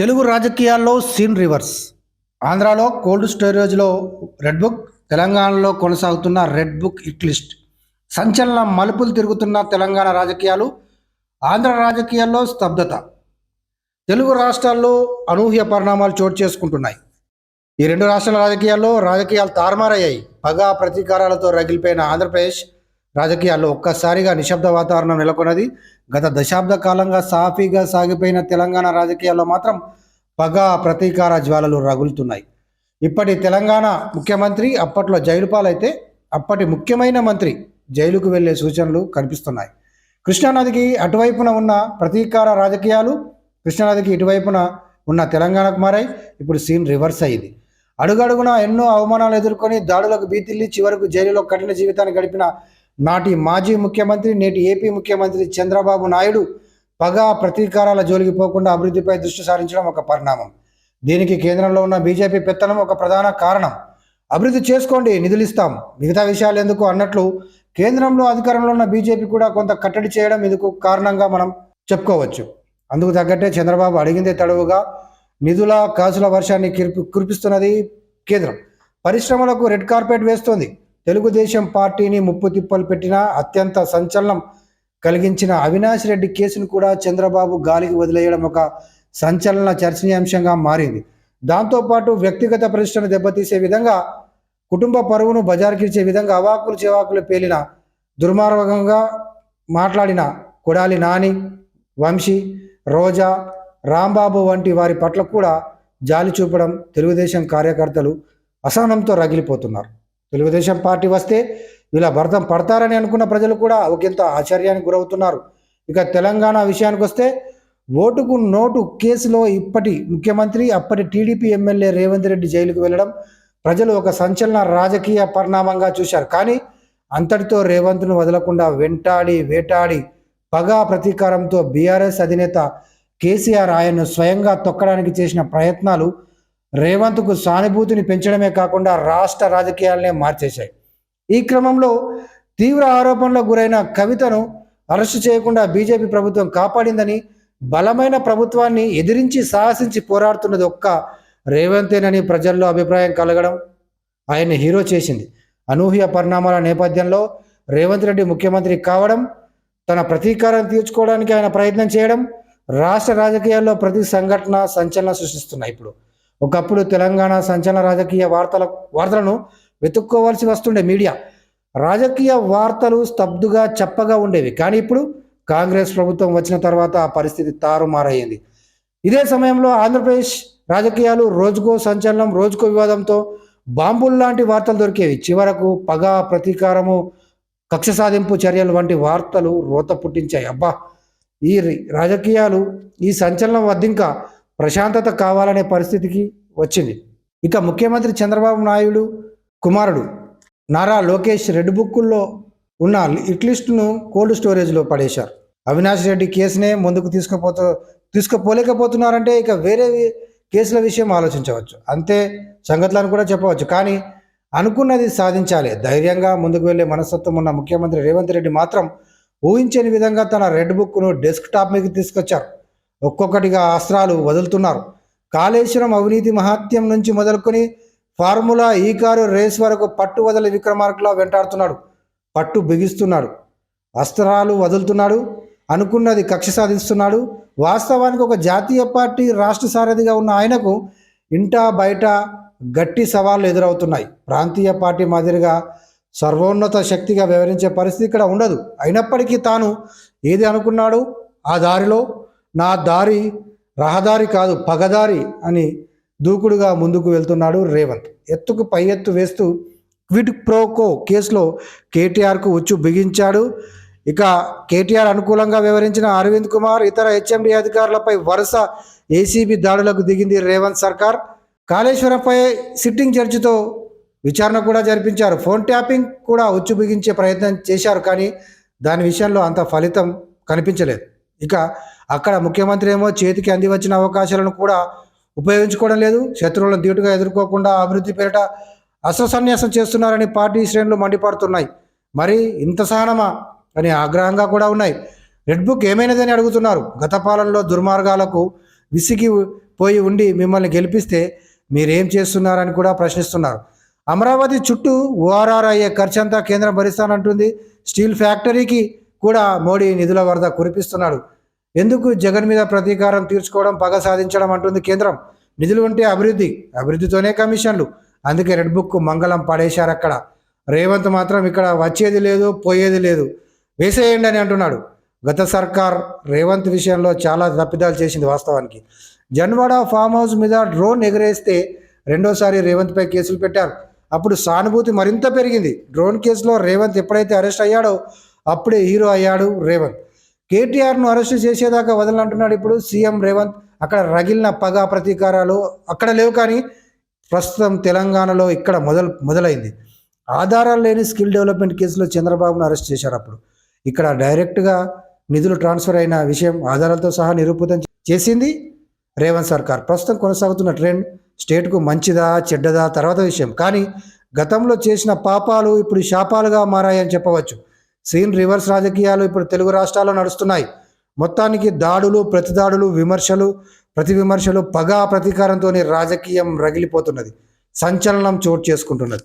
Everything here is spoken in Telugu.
తెలుగు రాజకీయాల్లో సీన్ రివర్స్. ఆంధ్రాలో కోల్డ్ స్టోరేజ్లో రెడ్ బుక్ తెలంగాణలో కొనసాగుతున్న రెడ్ బుక్ ఇట్ లిస్ట్. సంచలన మలుపులు తిరుగుతున్న తెలంగాణ రాజకీయాలు ఆంధ్ర రాజకీయాల్లో స్తబ్దత. తెలుగు రాష్ట్రాల్లో అనూహ్య పరిణామాలు చోటు చేసుకుంటున్నాయి. ఈ రెండు రాష్ట్రాల రాజకీయాల్లో రాజకీయాలు తారుమారయ్యాయి. పగా ప్రతీకారాలతో రగిలిపోయిన ఆంధ్రప్రదేశ్ రాజకీయాల్లో ఒక్కసారిగా నిశ్శబ్ద వాతావరణం నెలకొన్నది. గత దశాబ్ద కాలంగా సాఫీగా సాగిపోయిన తెలంగాణ రాజకీయాల్లో మాత్రం పగ ప్రతీకార జ్వాలలు రగులుతున్నాయి. ఇప్పటి తెలంగాణ ముఖ్యమంత్రి అప్పట్లో జైలు పాలైతే అప్పటి ముఖ్యమైన మంత్రి జైలుకు వెళ్ళే సూచనలు కనిపిస్తున్నాయి. కృష్ణానదికి అటువైపున ఉన్న ప్రతీకార రాజకీయాలు కృష్ణానదికి ఇటువైపున ఉన్న తెలంగాణకు మారాయి. ఇప్పుడు సీన్ రివర్స్ అయ్యింది. అడుగడుగున ఎన్నో అవమానాలు ఎదుర్కొని దాడులకు బీతిల్లి చివరకు జైలులో కఠిన జీవితాన్ని గడిపిన నాటి మాజీ ముఖ్యమంత్రి నేటి ఏపీ ముఖ్యమంత్రి చంద్రబాబు నాయుడు పగ ప్రతీకారాల జోలికి పోకుండా అభివృద్ధిపై దృష్టి సారించడం ఒక పరిణామం. దీనికి కేంద్రంలో ఉన్న బీజేపీ పెత్తనం ఒక ప్రధాన కారణం. అభివృద్ధి చేసుకోండి నిధులు ఇస్తాం. మిగతా విషయాలు ఎందుకు అన్నట్లు కేంద్రంలో అధికారంలో ఉన్న బీజేపీ కూడా కొంత కట్టడి చేయడం ఇందుకు కారణంగా మనం చెప్పుకోవచ్చు. అందుకు తగ్గట్టే చంద్రబాబు అడిగిందే తడవుగా నిధుల కాసుల వర్షాన్ని కురిపి కురిపిస్తున్నది కేంద్రం. పరిశ్రమలకు రెడ్ కార్పెట్ వేస్తోంది. తెలుగుదేశం పార్టీని ముప్పు తిప్పలు పెట్టిన అత్యంత సంచలనం కలిగించిన అవినాష్ రెడ్డి కేసును కూడా చంద్రబాబు గాలికి వదిలేయడం ఒక సంచలన చర్చనీయాంశంగా మారింది. దాంతోపాటు వ్యక్తిగత ప్రతిష్టను దెబ్బతీసే విధంగా కుటుంబ పరువును బజార్కిచ్చే విధంగా అవాకులు చెవాకులు పేలిన దుర్మార్గంగా మాట్లాడిన కొడాలి నాని వంశీ రోజా రాంబాబు వంటి వారి పట్ల కూడా జాలి చూపడం తెలుగుదేశం కార్యకర్తలు అసహనంతో రగిలిపోతున్నారు. తెలుగుదేశం పార్టీ వస్తే ఇలా భర్తం పడతారని అనుకున్న ప్రజలు కూడా ఒకంత ఆశ్చర్యానికి గురవుతున్నారు. ఇక తెలంగాణ విషయానికి వస్తే ఓటుకు నోటు కేసులో ఇప్పటి ముఖ్యమంత్రి అప్పటి టీడీపీ ఎమ్మెల్యే రేవంత్ రెడ్డి జైలుకు వెళ్ళడం ప్రజలు ఒక సంచలన రాజకీయ పరిణామంగా చూశారు. కానీ అంతటితో రేవంత్ను వదలకుండా వెంటాడి వేటాడి పగా ప్రతీకారంతో బీఆర్ఎస్ అధినేత కేసీఆర్ ఆయన్ను స్వయంగా తొక్కడానికి చేసిన ప్రయత్నాలు రేవంత్కు సానుభూతిని పెంచడమే కాకుండా రాష్ట్ర రాజకీయాలనే మార్చేశాయి. ఈ క్రమంలో తీవ్ర ఆరోపణలకు గురైన కవితను అరెస్టు చేయకుండా బీజేపీ ప్రభుత్వం కాపాడిందని బలమైన ప్రభుత్వాన్ని ఎదిరించి సాహసించి పోరాడుతున్నది ఒక్క రేవంతేనని ప్రజల్లో అభిప్రాయం కలగడం ఆయన్ని హీరో చేసింది. అనూహ్య పరిణామాల నేపథ్యంలో రేవంత్ రెడ్డి ముఖ్యమంత్రి కావడం తన ప్రతీకారం తీర్చుకోవడానికి ఆయన ప్రయత్నం చేయడం రాష్ట్ర రాజకీయాల్లో ప్రతి సంఘటన సంచలనం సృష్టిస్తున్నాయి ఇప్పుడు. ఒకప్పుడు తెలంగాణ సంచలన రాజకీయ వార్తల వార్తలను వెతుక్కోవాల్సి వస్తుండే మీడియా. రాజకీయ వార్తలు స్తబ్దుగా చెప్పగా ఉండేవి. కానీ ఇప్పుడు కాంగ్రెస్ ప్రభుత్వం వచ్చిన తర్వాత ఆ పరిస్థితి తారుమారయ్యింది. ఇదే సమయంలో ఆంధ్రప్రదేశ్ రాజకీయాలు రోజుకో సంచలనం రోజుకో వివాదంతో బాంబుల్ లాంటి వార్తలు దొరికేవి. చివరకు పగ ప్రతీకారము కక్ష సాధింపు చర్యలు వంటి వార్తలు రోత పుట్టించాయి. అబ్బా! ఈ రి- రాజకీయాలు ఈ సంచలనం వద్ద ఇంకా ప్రశాంతత కావాలనే పరిస్థితికి వచ్చింది. ఇక ముఖ్యమంత్రి చంద్రబాబు నాయుడు కుమారుడు నారా లోకేష్ రెడ్ బుక్కుల్లో ఉన్న ఇట్లిస్ట్ను కోల్డ్ స్టోరేజ్లో పడేశారు. అవినాష్ రెడ్డి కేసునే ముందుకు తీసుకుపోతూ తీసుకుపోలేకపోతున్నారంటే ఇక వేరే కేసుల విషయం ఆలోచించవచ్చు. అంతే సంగతులను కూడా చెప్పవచ్చు. కానీ అనుకున్నది సాధించాలి. ధైర్యంగా ముందుకు వెళ్ళే మనస్తత్వం ఉన్న ముఖ్యమంత్రి రేవంత్ రెడ్డి మాత్రం ఊహించని విధంగా తన రెడ్ బుక్ను డెస్క్ టాప్ మీదకి తీసుకొచ్చారు. ఒక్కొక్కటిగా అస్త్రాలు వదులుతున్నారు. కాళేశ్వరం అవినీతి మహాత్యం నుంచి మొదలుకొని ఫార్ములా ఈ కారు రేస్ వరకు పట్టు వదల విక్రమార్కులా వెంటాడుతున్నాడు. పట్టు బిగిస్తున్నాడు. అస్త్రాలు వదులుతున్నాడు. అనుకున్నది కక్ష సాధిస్తున్నాడు. వాస్తవానికి ఒక జాతీయ పార్టీ రాష్ట్ర సారథిగా ఉన్న ఆయనకు ఇంటా బయట గట్టి సవాళ్ళు ఎదురవుతున్నాయి. ప్రాంతీయ పార్టీ మాదిరిగా సర్వోన్నత శక్తిగా వ్యవహరించే పరిస్థితి ఇక్కడ ఉండదు. అయినప్పటికీ తాను ఏది అనుకున్నాడు ఆ దారిలో నా దారి రహదారి కాదు పగదారి అని దూకుడుగా ముందుకు వెళ్తున్నాడు రేవంత్. ఎత్తుకు పై ఎత్తు వేస్తూ క్విడ్ ప్రోకో కేసులో కేటీఆర్కు ఉచ్చు బిగించాడు. ఇక కేటీఆర్ అనుకూలంగా వివరించిన అరవింద్ కుమార్ ఇతర హెచ్ఎండి అధికారులపై వరుస ఏసీబీ దాడులకు దిగింది రేవంత్ సర్కార్. కాళేశ్వరంపై సిట్టింగ్ జడ్జితో విచారణ కూడా జరిపించారు. ఫోన్ ట్యాపింగ్ కూడా ఉచ్చు బిగించే ప్రయత్నం చేశారు కానీ దాని విషయంలో అంత ఫలితం కనిపించలేదు. ఇక అక్కడ ముఖ్యమంత్రి ఏమో చేతికి అంది వచ్చిన అవకాశాలను కూడా ఉపయోగించుకోవడం లేదు. శత్రువులను ధీటుగా ఎదుర్కోకుండా అభివృద్ధి పేరిట అస్త్రసన్యాసం చేస్తున్నారని పార్టీ శ్రేణులు మండిపడుతున్నాయి. మరి ఇంత సహనమా అని ఆగ్రహంగా కూడా ఉన్నాయి. రెడ్ బుక్ ఏమైనదని అడుగుతున్నారు. గత పాలనలో దుర్మార్గాలకు విసిగి పోయి ఉండి మిమ్మల్ని గెలిపిస్తే మీరేం చేస్తున్నారని కూడా ప్రశ్నిస్తున్నారు. అమరావతి చుట్టూ ఓఆర్ఆర్ అయ్యే ఖర్చంతా కేంద్రం భరిస్తానంటుంది. స్టీల్ ఫ్యాక్టరీకి కూడా మోడీ నిధుల వరద కురిపిస్తున్నాడు. ఎందుకు జగన్ మీద ప్రతీకారం తీర్చుకోవడం పగ సాధించడం అంటుంది కేంద్రం? నిధులు ఉంటే అభివృద్ధి అభివృద్ధితోనే కమిషన్లు. అందుకే రెడ్ బుక్ మంగళం పడేశారు అక్కడ. రేవంత్ మాత్రం ఇక్కడ వచ్చేది లేదు పోయేది లేదు. వేసేయండి అని అంటున్నాడు. గత సర్కార్ రేవంత్ విషయంలో చాలా తప్పిదాలు చేసింది వాస్తవానికి. జన్వాడ ఫామ్ హౌస్ మీద డ్రోన్ ఎగరేస్తే రెండోసారి రేవంత్పై కేసులు పెట్టారు. అప్పుడు సానుభూతి మరింత పెరిగింది. డ్రోన్ కేసులో రేవంత్ ఎప్పుడైతే అరెస్ట్ అయ్యాడో అప్పుడే హీరో అయ్యాడు రేవంత్. కేటీఆర్ను అరెస్ట్ చేసేదాకా వదలంటున్నాడు ఇప్పుడు సీఎం రేవంత్. అక్కడ రగిలిన పగ ప్రతీకారాలు అక్కడ లేవు కానీ ప్రస్తుతం తెలంగాణలో ఇక్కడ మొదలు మొదలైంది. ఆధారాలు లేని స్కిల్ డెవలప్మెంట్ కేసులో చంద్రబాబును అరెస్ట్ చేశారు అప్పుడు. ఇక్కడ డైరెక్ట్గా నిధులు ట్రాన్స్ఫర్ అయిన విషయం ఆధారాలతో సహా నిరూపితం చేసింది రేవంత్ సర్కార్. ప్రస్తుతం కొనసాగుతున్న ట్రెండ్ స్టేట్కు మంచిదా చెడ్డదా తర్వాత విషయం. కానీ గతంలో చేసిన పాపాలు ఇప్పుడు శాపాలుగా మారాయని చెప్పవచ్చు. సీన్ రివర్స్ రాజకీయాలు ఇప్పుడు తెలుగు రాష్ట్రాల్లో నడుస్తున్నాయి. మొత్తానికి దాడులు ప్రతిదాడులు విమర్శలు ప్రతి విమర్శలు పగా ప్రతీకారంతోనే రాజకీయం రగిలిపోతున్నది. సంచలనం చోటు చేసుకుంటున్నది.